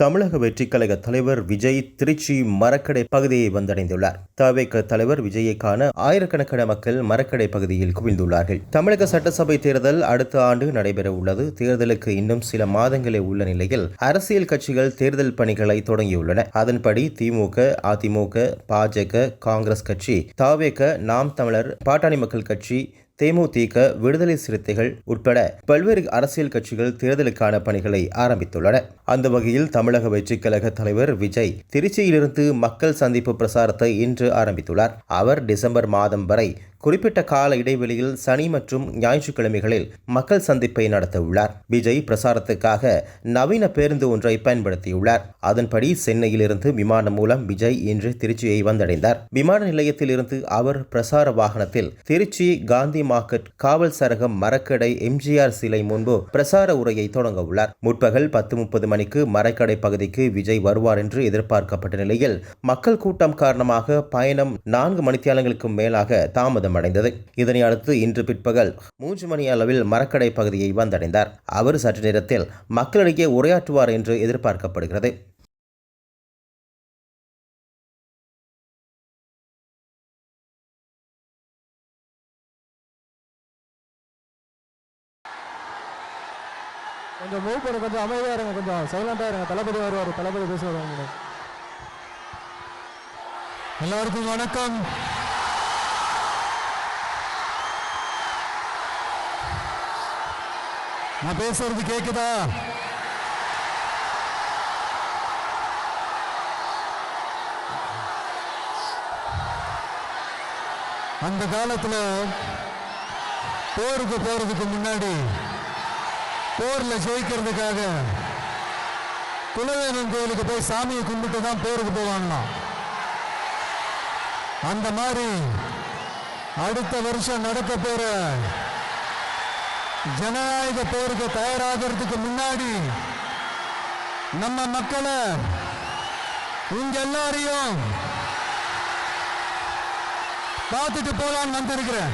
தமிழக வெற்றிக் கழக தலைவர் விஜய் திருச்சி மரக்கடை பகுதியை வந்தடைந்துள்ளார். தவேக தலைவர் விஜயை காண ஆயிரக்கணக்கான மக்கள் மரக்கடை பகுதியில் குவிந்துள்ளார்கள். தமிழக சட்டசபை தேர்தல் அடுத்த ஆண்டு நடைபெற உள்ளது. தேர்தலுக்கு இன்னும் சில மாதங்களே உள்ள நிலையில் அரசியல் கட்சிகள் தேர்தல் பணிகளை தொடங்கியுள்ளன. அதன்படி திமுக அதிமுக பாஜக காங்கிரஸ் கட்சி தாவேக நாம் தமிழர் பாட்டாளி மக்கள் கட்சி தேமுதிக விடுதலை சிறுத்தைகள் உட்பட பல்வேறு அரசியல் கட்சிகள் தேர்தலுக்கான பணிகளை ஆரம்பித்துள்ளன. அந்த வகையில் தமிழக வெற்றிக் கழக தலைவர் விஜய் திருச்சியிலிருந்து மக்கள் சந்திப்பு பிரசாரத்தை இன்று ஆரம்பித்துள்ளார். அவர் டிசம்பர் மாதம் வரை குறிப்பிட்ட கால இடைவெளியில் சனி மற்றும் ஞாயிற்றுக்கிழமைகளில் மக்கள் சந்திப்பை நடத்த உள்ளார் விஜய் பிரசாரத்துக்காக நவீன பேருந்து ஒன்றை பயன்படுத்தியுள்ளார். அதன்படி சென்னையிலிருந்து விமானம் மூலம் விஜய் இன்று திருச்சியை வந்தடைந்தார். விமான நிலையத்திலிருந்து அவர் பிரசார வாகனத்தில் திருச்சி காந்தி மார்க்கெட் காவல் சரகம் மரக்கடை எம்ஜிஆர் சிலை முன்பு பிரசார உரையை தொடங்க உள்ளார். முற்பகல் பத்து முப்பது மணிக்கு மரக்கடை பகுதிக்கு விஜய் வருவார் என்று எதிர்பார்க்கப்பட்ட நிலையில் மக்கள் கூட்டம் காரணமாக பயணம் நான்கு மணித்தியாலங்களுக்கும் மேலாக தாமதம் அடைந்தது இதனை அடுத்து இன்று பிற்பகல் மூன்று மணி அளவில் மரக்கடை பகுதியை வந்தடைந்தார். அவர் சற்று நேரத்தில் மக்களிடையே உரையாற்றுவார் என்று எதிர்பார்க்கப்படுகிறது. கொஞ்சம் மூவ் பண்ண கொஞ்சம் அமைதியாக இருங்க கொஞ்சம் சைலண்டாக இருங்க. தளபதி வருவார் தளபதி பேசுவார் எல்லாருக்கும் வணக்கம். நான் பேசுறது கேக்குதா? அந்த காலத்துல போருக்கு போறதுக்கு முன்னாடி போர்ல ஜெயிக்கிறதுக்காக குலதெய்வம் கோயிலுக்கு போய் சாமியை கும்பிட்டு தான் போருக்கு போவாங்களாம். அந்த மாதிரி அடுத்த வருஷம் நடக்க போற ஜனநாயக போருக்கு தயாராகிறதுக்கு முன்னாடி நம்ம மக்களை இங்க எல்லாரையும் பார்த்துட்டு போலான்னு வந்திருக்கிறேன்.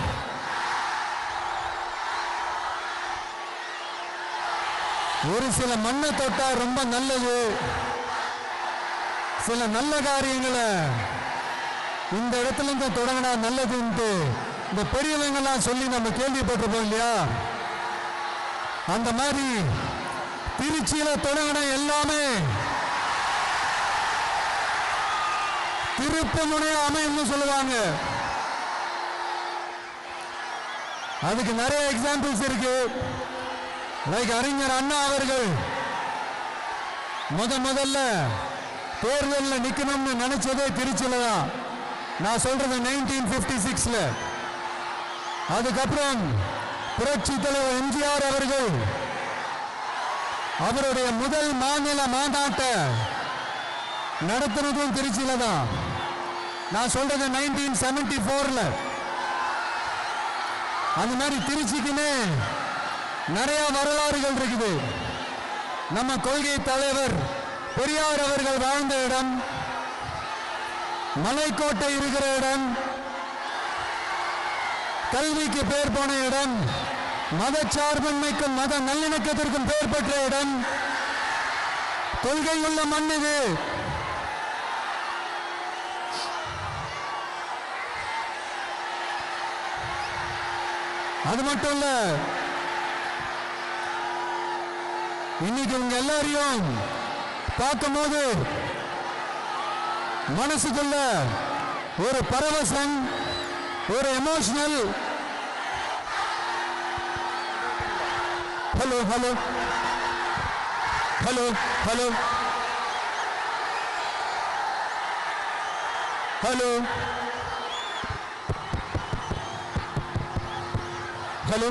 ஒரு சில மண்ணை தொட்டா ரொம்ப நல்லது. சில நல்ல காரியங்களை இந்த இடத்துல இருந்து தொடங்கினா நல்லதுன்ட்டு இந்த பெரியவங்கெல்லாம் சொல்லி நம்ம கேள்விப்பட்டிருப்போம் இல்லையா? அந்த மாதிரி திருச்சியில தொடங்கின எல்லாமே திருப்பு முனைய அமையும்னு சொல்லுவாங்க. அதுக்கு நிறைய எக்ஸாம்பிள்ஸ் இருக்கு. அறிஞர் அண்ணா அவர்கள். முத முதல்ல தேர்தலில் நிற்கணும்னு நினைச்சதே திருச்சியில தான். நான் சொல்றது நைன்டீன் பிப்டி சிக்ஸ்ல அதுக்கப்புறம் புரட்சி தலைவர் எம்ஜிஆர் அவர்கள் அவருடைய முதல் மாநில மாநாட்டை நடத்தினதும் திருச்சியில தான். நான் சொல்றது நைன்டீன் செவன்டி போர்ல அந்த மாதிரி திருச்சிக்குன்னு நிறைய வரலாறுகள் இருக்குது. நம்ம கொள்கை தலைவர் பெரியார் அவர்கள் வாழ்ந்த இடம் மலைக்கோட்டை இருக்கிற இடம் கல்விக்கு பேர் போன இடம் மதச்சார்பன்மைக்கும் மத நல்லிணக்கத்திற்கும் பேர் பெற்ற இடம். கொள்கை உள்ள மண் இது. அது மட்டும் இல்ல இன்னைக்கு உங்க எல்லாரையும் பார்க்கும்போது மனசுக்குள்ள ஒரு பரவசம் ஒரு emotional hello hello hello hello hello hello